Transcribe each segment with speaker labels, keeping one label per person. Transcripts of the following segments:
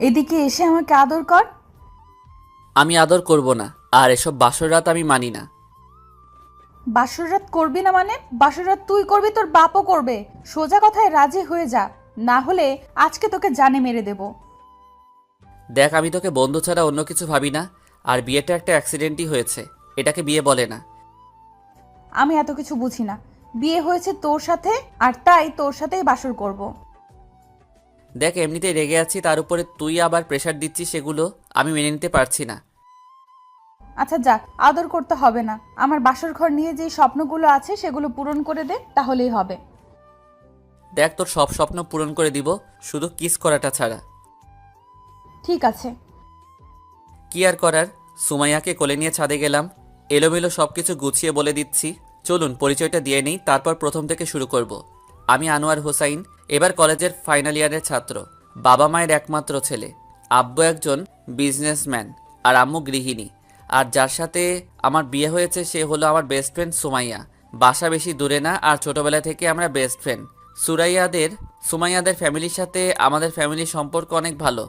Speaker 1: এদিকে এসে আমাকে আদর কর।
Speaker 2: আমি আদর করব না আর এসব বাসর রাত আমি মানি না।
Speaker 1: বাসর রাত করবি না মানে? বাসর রাত তুই করবি তোর বাপও করবে। সোজা কথায় রাজি হয়ে যা না হলে আজকে তোকে জানে মেরে দেব।
Speaker 2: দেখ আমি তোকে বন্ধু ছাড়া অন্য কিছু ভাবি না আর বিয়েটা একটা অ্যাক্সিডেন্টই হয়েছে এটাকে বিয়ে বলে না।
Speaker 1: আমি এত কিছু বুঝি না। বিয়ে হয়েছে তোর সাথে আর তাই তোর সাথেই বাসর করব।
Speaker 2: দেখ এমনিতেই রেগে আছি তার উপরে তুই আবার প্রেশার দিচ্ছিস সেগুলো আমি মেনে নিতে পারছি না।
Speaker 1: আচ্ছা যাক আদর করতে হবে না। আমার বাসর ঘর নিয়ে যে স্বপ্নগুলো আছে সেগুলো পূরণ করে দে তাহলেই হবে।
Speaker 2: দেখ তোর সব স্বপ্ন পূরণ করে দিব শুধু কিস করাটা ছাড়া।
Speaker 1: ঠিক আছে।
Speaker 2: কি আর করার? সুমাইয়াকে কোলে নিয়ে ছাদে গেলাম। এলোমেলো সব কিছু গুছিয়ে বলে দিচ্ছি। চলুন পরিচয়টা দিয়ে নিই তারপর প্রথম থেকে শুরু করব। আমি আনোয়ার হোসাইন এবার কলেজের ফাইনাল ইয়ারের ছাত্র, বাবা মায়ের একমাত্র ছেলে, আব্বু একজন বিজনেসম্যান আর আম্মু গৃহিণী। আর যার সাথে আমার বিয়ে হয়েছে সে হলো আমার বেস্ট ফ্রেন্ড সুমাইয়া। বাসা বেশি দূরে না আর ছোটবেলা থেকে আমরা বেস্ট ফ্রেন্ড সুরাইয়াদের, সুমাইয়াদের ফ্যামিলির সাথে আমাদের ফ্যামিলির সম্পর্ক অনেক ভালো।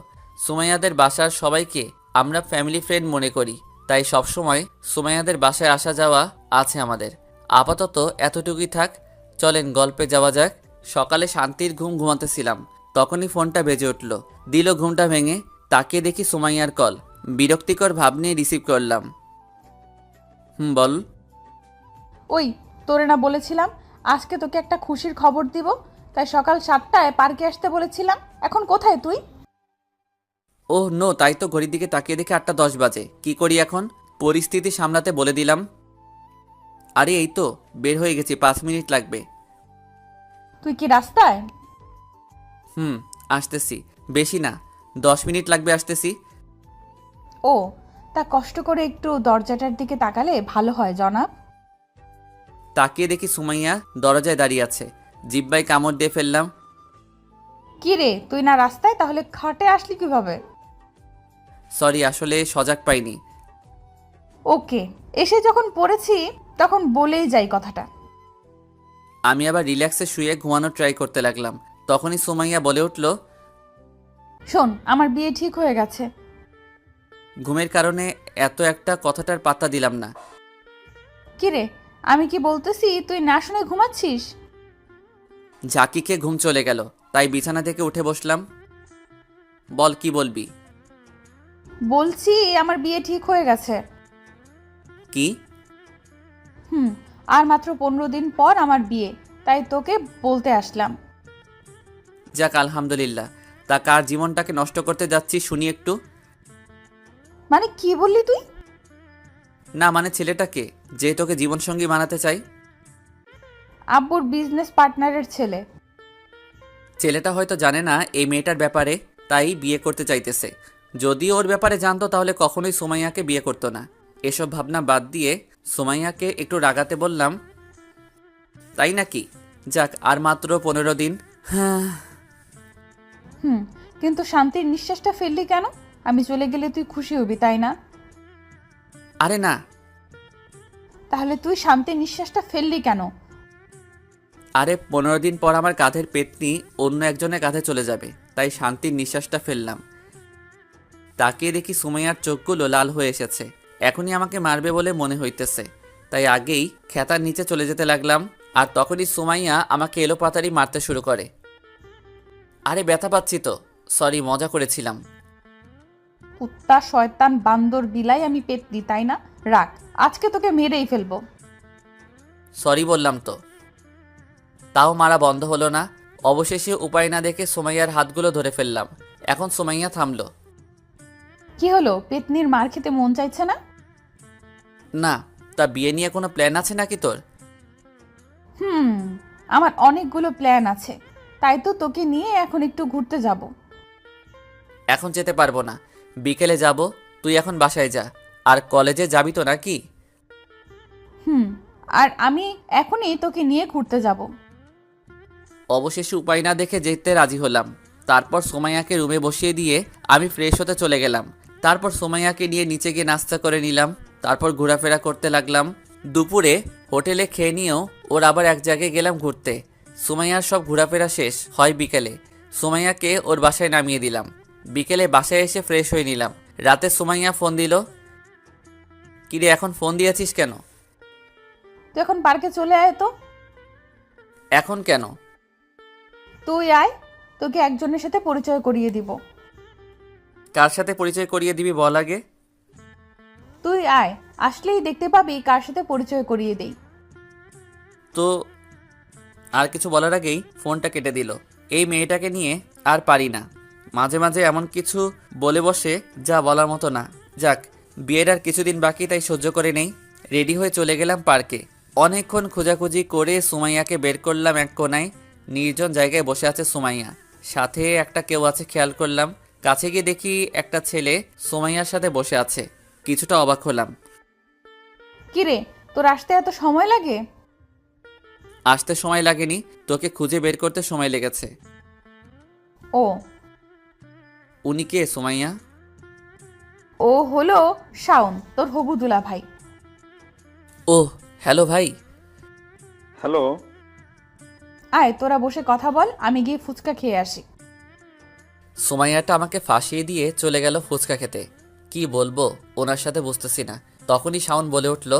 Speaker 2: সুমাইয়াদের বাসার সবাইকে আমরা ফ্যামিলি ফ্রেন্ড মনে করি। তাই সবসময় সুমাইয়াদের বাসায় আসা যাওয়া আছে আমাদের। আপাতত এতটুকুই থাক, চলেন গল্পে যাওয়া যাক। সকালে শান্তির ঘুম ঘুমাতেছিলাম। তখনই ফোনটা বেজে উঠল। দিল ঘুমটা ভেঙে তাকিয়ে দেখি সুমাইয়ার কল। বিরক্তিকর ভাব নিয়ে রিসিভ করলাম। হুম বল।
Speaker 1: ওই তোরে না বলেছিলাম আজকে তোকে একটা খুশির খবর দিব। তাই সকাল সাতটায় পার্কে আসতে বলেছিলাম। এখন কোথায় তুই?
Speaker 2: ও নো তাই তো ঘড়ির দিকে তাকিয়ে দেখে আটটা দশ বাজে। কি করি এখন? পরিস্থিতি সামলাতে বলে দিলাম। আরে এই তো বের হয়ে গেছি পাঁচ মিনিট লাগবে।
Speaker 1: তুই কি রাস্তায়?
Speaker 2: হুম আসতেছি। বেশি না দশ মিনিট লাগবে আসতেছি।
Speaker 1: ও তা কষ্ট করে একটু দরজাটার দিকে তাকালে ভালো হয় জনাব।
Speaker 2: তাকিয়ে দেখি সুমাইয়া দরজায় দাঁড়িয়ে আছে। জিব্বাই কামড় দিয়ে ফেললাম।
Speaker 1: কি রে তুই না রাস্তায়? তাহলে খাটে আসলি কীভাবে?
Speaker 2: সরি আসলে সজাগ পাইনি।
Speaker 1: ওকে এসে যখন পড়েছি তখন বলেই যাই কথাটা।
Speaker 2: আমি আবার রিল্যাক্সে শুয়ে ঘুমানোর ট্রাই করতে লাগলাম। তখনই সুমাইয়া বলে উঠল
Speaker 1: শোন আমার বিয়ে ঠিক হয়ে গেছে।
Speaker 2: ঘুমের কারণে এত একটা কথাটার পাত্তা দিলাম না।
Speaker 1: কি রে আমি কি বলতেছি তুই না শুনে ঘুমাচ্ছিস?
Speaker 2: জাকিকে ঘুম চলে গেল তাই বিছানা থেকে উঠে বসলাম। বল কি বলবি?
Speaker 1: বলছি আমার বিয়ে ঠিক হয়ে গেছে।
Speaker 2: কি?
Speaker 1: হুম আর মাত্র পনেরো দিন পর আমার বিয়ে তাই তোকে বলতে আসলাম।
Speaker 2: যাক আলহামদুলিল্লাহ। তা কার জীবনটাকে নষ্ট করতে যাচ্ছি শুনি একটু।
Speaker 1: মানে কি বললি তুই?
Speaker 2: না মানে ছেলেটাকে যে তোকে জীবনসঙ্গী বানাতে চাই।
Speaker 1: আব্বুর বিজনেস পার্টনারের ছেলে।
Speaker 2: ছেলেটা হয়তো জানে না এই মেয়েটার ব্যাপারে তাই বিয়ে করতে চাইতেছে। যদি ওর ব্যাপারে জানতো তাহলে কখনোই সোমাইয়াকে বিয়ে করতো না। এসব ভাবনা বাদ দিয়ে সোমাইয়াকে একটু রাগাতে বললাম তাই নাকি? যাক আর মাত্র পনেরো দিন। হ্যাঁ।
Speaker 1: হুম কিন্তু শান্তির নিঃশ্বাসটা ফেললি কেন? আমি চলে গেলে তুই খুশি হবি তাই না?
Speaker 2: আরে না।
Speaker 1: তাহলে তুই শান্তির নিঃশ্বাসটা ফেললি কেন?
Speaker 2: আরে পনেরো দিন পর আমার কাঁধের পেতনি অন্য একজনের কাঁধে চলে যাবে তাই শান্তির নিঃশ্বাসটা ফেললাম। তাকিয়ে দেখি সুমাইয়ার চোখগুলো লাল হয়ে এসেছে। এখনই আমাকে মারবে বলে মনে হইতেছে। তাই আগেই খেতার নিচে চলে যেতে লাগলাম আর তখনই সুমাইয়া আমাকে এলো পাতারি মারতে শুরু করে। আরে ব্যথা পাচ্ছি তো সরি মজা করেছিলাম।
Speaker 1: কুত্তা শয়তান বান্দর বিলাই আমি পেতনি তাই না? রাখ আজকে তোকে মেরেই ফেলব।
Speaker 2: সরি বললাম তো। তাও মারা বন্ধ হলো না অবশেষে উপায় না দেখে সোমাইয়ার হাতগুলো ধরে ফেললাম। এখন সোমাইয়া থামলো।
Speaker 1: কি হলো? পেতনির মার খেতে মন চাইছে না?
Speaker 2: না তা বিয়ে নিয়ে কোনো প্ল্যান আছে নাকি তোর?
Speaker 1: হুম আমার অনেকগুলো প্ল্যান আছে। তাই তো তোকে নিয়ে এখন একটু ঘুরতে যাব।
Speaker 2: এখন যেতে পারব না। বিকেলে যাব তুই এখন বাসায় যা। আর কলেজে যাবি তো নাকি?
Speaker 1: হুম আর আমি এখনই তোকে নিয়ে ঘুরতে যাব।
Speaker 2: অবশেষে উপায় না দেখে যেতে রাজি হলাম। তারপর সোমাইয়াকে রুমে বসিয়ে দিয়ে আমি ফ্রেশ হতে চলে গেলাম। তারপর সোমাইয়াকে নিয়ে নিচে গিয়ে নাস্তা করে নিলাম। তারপর ঘোরাফেরা করতে লাগলাম। দুপুরে হোটেলে খেয়ে নিয়েও ওর আবার এক জায়গায় গেলাম ঘুরতে। সুমাইয়ার সব ঘোরাফেরা শেষ হয় বিকেলে। সুমাইয়াকে ওর বাসায় নামিয়ে দিলাম। বিকেলে বাসায় এসে ফ্রেশ হয়ে নিলাম। রাতে সুমাইয়া ফোন দিল কিরে এখন ফোন দিয়েছিস কেন?
Speaker 1: তুই এখন পার্কে চলে আয় তো।
Speaker 2: এখন কেন?
Speaker 1: তুই আয় তোকে একজনের সাথে পরিচয় করিয়ে দিব।
Speaker 2: কার সাথে পরিচয় করিয়ে দিবি বল আগে?
Speaker 1: তুই আয়, আসলেই দেখতে পাবি কার সাথে পরিচয় করিয়ে দেই।
Speaker 2: তো আর কিছু বলার আগেই ফোনটা কেটে দিল। এই মেয়েটাকে নিয়ে আর পারি না। মাঝে মাঝে এমন কিছু বলে বসে যা বলার মতো না। যাক, বিয়ের আর কিছুদিন বাকি তাই সহ্য করে নেই। রেডি হয়ে চলে গেলাম পার্কে। অনেকক্ষণ খোঁজাখুঁজি করে সুমাইয়াকে বের করলাম এক কোনায়। নির্জন জায়গায় বসে আছে সুমাইয়া। সাথে একটা কেউ আছে, খেয়াল করলাম। কাছে গিয়ে দেখি একটা ছেলে সুমাইয়ার সাথে বসে আছে। কিছুটা অবাক হলাম।
Speaker 1: কিরে তোর আসতে এত সময় লাগে?
Speaker 2: আসতে সময় লাগেনি তোকে খুঁজে বের করতে সময় লেগেছে।
Speaker 1: ও।
Speaker 2: উনি কে সুমাইয়া?
Speaker 1: ও হলো শাওন তোর হবু দুলা ভাই
Speaker 2: ও হ্যালো ভাই।
Speaker 3: হ্যালো।
Speaker 1: আয় তোরা বসে কথা বল আমি গিয়ে ফুচকা খেয়ে আসি।
Speaker 2: সুমাইয়াটা আমাকে ফাঁসিয়ে দিয়ে চলে গেল ফুচকা খেতে। কি বলব ওনার সাথে বুঝতেছি না। তখনই শাওন বলে উঠল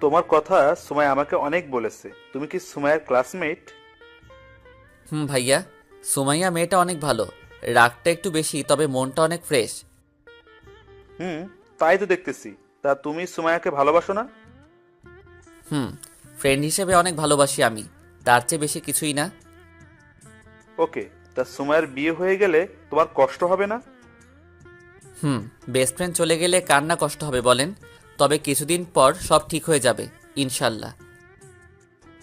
Speaker 3: তোমার কথা সুমাই আমাকে অনেক বলেছে। তুমি কি সুমাইয়ের ক্লাসমেট?
Speaker 2: হুম ভাইয়া সুমাইয়া মেয়েটা অনেক ভালো। রাগটা একটু বেশি তবে মনটা অনেক ফ্রেশ।
Speaker 3: হুম তাই তো দেখতেছি। তা তুমি সুমাইয়াকে ভালোবাসো না?
Speaker 2: হুম ফ্রেন্ড হিসেবে অনেক ভালোবাসি আমি তার চেয়ে বেশি কিছুই না।
Speaker 3: ওকে তা সুমাইয়ের বিয়ে হয়ে গেলে তোমার কষ্ট হবে না?
Speaker 2: হুম বেস্ট ফ্রেন্ড চলে গেলে কার না কষ্ট হবে বলেন? তবে কিছুদিন পর সব ঠিক হয়ে যাবে ইনশাল্লাহ।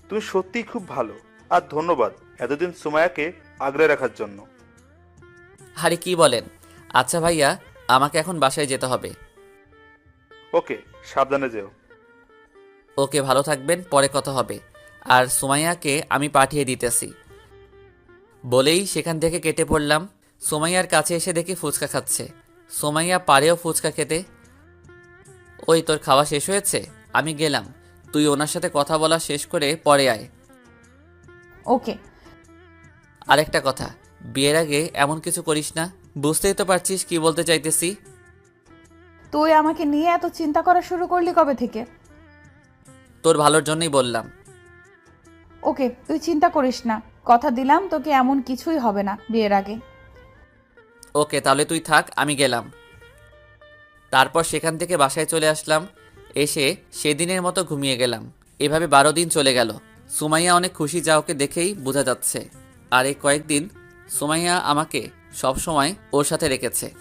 Speaker 3: তুমি সত্যিই খুব ভালো আর ধন্যবাদ এতদিন সুমাইয়াকে আগলে রাখার জন্য।
Speaker 2: আরে কি বলেন? আচ্ছা ভাইয়া আমাকে এখন বাসায় যেতে হবে।
Speaker 3: ওকে সাবধানে যেও।
Speaker 2: ওকে ভালো থাকবেন পরে কথা হবে। আর সুমাইয়াকে আমি পাঠিয়ে দিতেছি। বলেই সেখান থেকে কেটে পড়লাম। সুমাইয়ার কাছে এসে দেখি ফুচকা খাচ্ছে। সুমাইয়া পারেও ফুচকা খেতে। ওই তোর খাওয়া শেষ হয়েছে? আমি গেলাম। তুই ওনার সাথে কথা বলা শেষ করে পরে আয়।
Speaker 1: ওকে।
Speaker 2: আরেকটা কথা বিয়ের আগে এমন কিছু করিস না। বুঝতেই তো পারছিস কি বলতে চাইতেছি।
Speaker 1: তুই আমাকে নিয়ে এত চিন্তা করা শুরু করলি কবে থেকে?
Speaker 2: তোর ভালোর জন্যই বললাম।
Speaker 1: ওকে তুই চিন্তা করিস না। কথা দিলাম তোকে এমন কিছুই হবে না বিয়ের আগে।
Speaker 2: ওকে, তাহলে তুই থাক, আমি গেলাম। তারপর সেখান থেকে বাসায় চলে আসলাম। এসে সেদিনের মতো ঘুমিয়ে গেলাম। এভাবে বারো দিন চলে গেল। সুমাইয়া অনেক খুশি, যা ওকে দেখেই বোঝা যাচ্ছে। আর এই কয়েকদিন সুমাইয়া আমাকে সবসময় ওর সাথে রেখেছে।